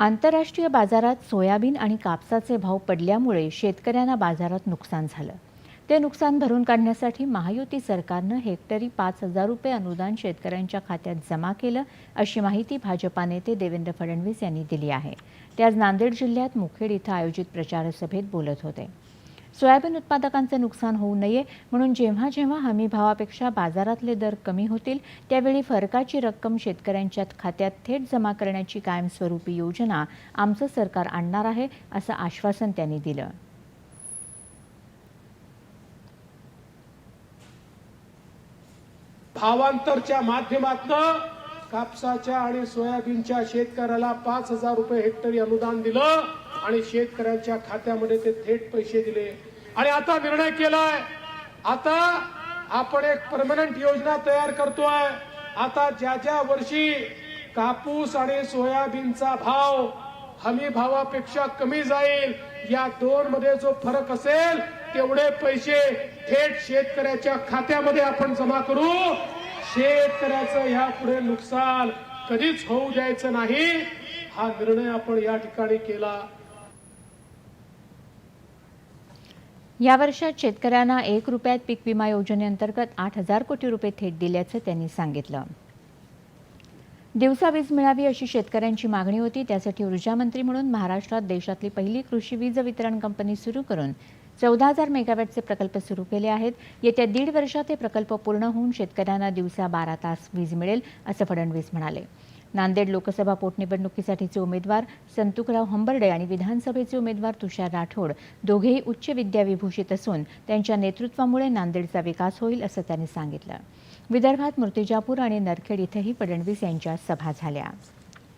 आंतरराष्ट्रीय बाजारात सोयाबीन आणि कापसाचे भाव पडल्यामुळे शेतकऱ्यांना बाजारात नुकसान झालं. ते नुकसान भरून काढण्यासाठी महायुती सरकारनं हेक्टरी पाच हजार रुपये अनुदान शेतकऱ्यांच्या खात्यात जमा केलं अशी माहिती भाजपा नेते देवेंद्र फडणवीस यांनी दिली आहे. ते आज नांदेड जिल्ह्यात मुखेड इथं आयोजित प्रचारसभेत बोलत होते. सोयाबीन उत्पादकांचे नुकसान होऊ नये म्हणून जेव्हा जेव्हा हमी भावापेक्षा बाजारातले दर कमी होतील त्यावेळी फरकाची रक्कम शेतकऱ्यांच्या खात्यात थेट जमा करण्याची कायमस्वरूपी योजना आमचं सरकार आणणार आहे असं आश्वासन त्यांनी दिलं. भावांतरच्या माध्यमातनं कापसाच्या आणि सोयाबीनच्या शेतकऱ्याला पाच हजार रुपये हेक्टरी अनुदान दिलं. आणि शेतकऱ्यांच्या खात्यामध्ये ते थेट पैसे दिले. आणि आता निर्णय केलाय. आता आपण एक परमनंट योजना तयार करतोय. आता ज्या ज्या वर्षी कापूस आणि सोयाबीनचा भाव हमी भावापेक्षा कमी जाईल या दोन मध्ये जो फरक असेल तेवढे पैसे थेट शेतकऱ्याच्या खात्यामध्ये आपण जमा करू. शेतकऱ्याचं यापुढे नुकसान कधीच होऊ द्यायचं नाही. हा निर्णय आपण या ठिकाणी केला. या वर्षात शेतकऱ्यांना एक रुपयात पीक विमा योजनेअंतर्गत आठ हजार कोटी रुपये थेट दिल्याचं त्यांनी सांगितलं. दिवसा वीज मिळावी अशी शेतकऱ्यांची मागणी होती त्यासाठी ऊर्जा मंत्री म्हणून महाराष्ट्रात देशातली पहिली कृषी वीज वितरण कंपनी सुरू करून चौदा हजार मेगावॅटचे प्रकल्प सुरू केले आहेत. येत्या दीड वर्षात हे प्रकल्प पूर्ण होऊन शेतकऱ्यांना दिवसा बारा तास वीज मिळेल असं फडणवीस म्हणाले. नांदेड लोकसभा पोटनिवडणुकीसाठीचे उमेदवार संतुकराव हंबर्डे आणि विधानसभेचे उमेदवार तुषार राठोड. दोघेही उच्च विद्याविभूषित असून त्यांच्या नेतृत्वामुळे नांदेडचा विकास होईल असं त्यांनी सांगितलं. विदर्भात मूर्तिजापूर आणि नरखेड इथंही फडणवीस यांच्या सभा झाल्या.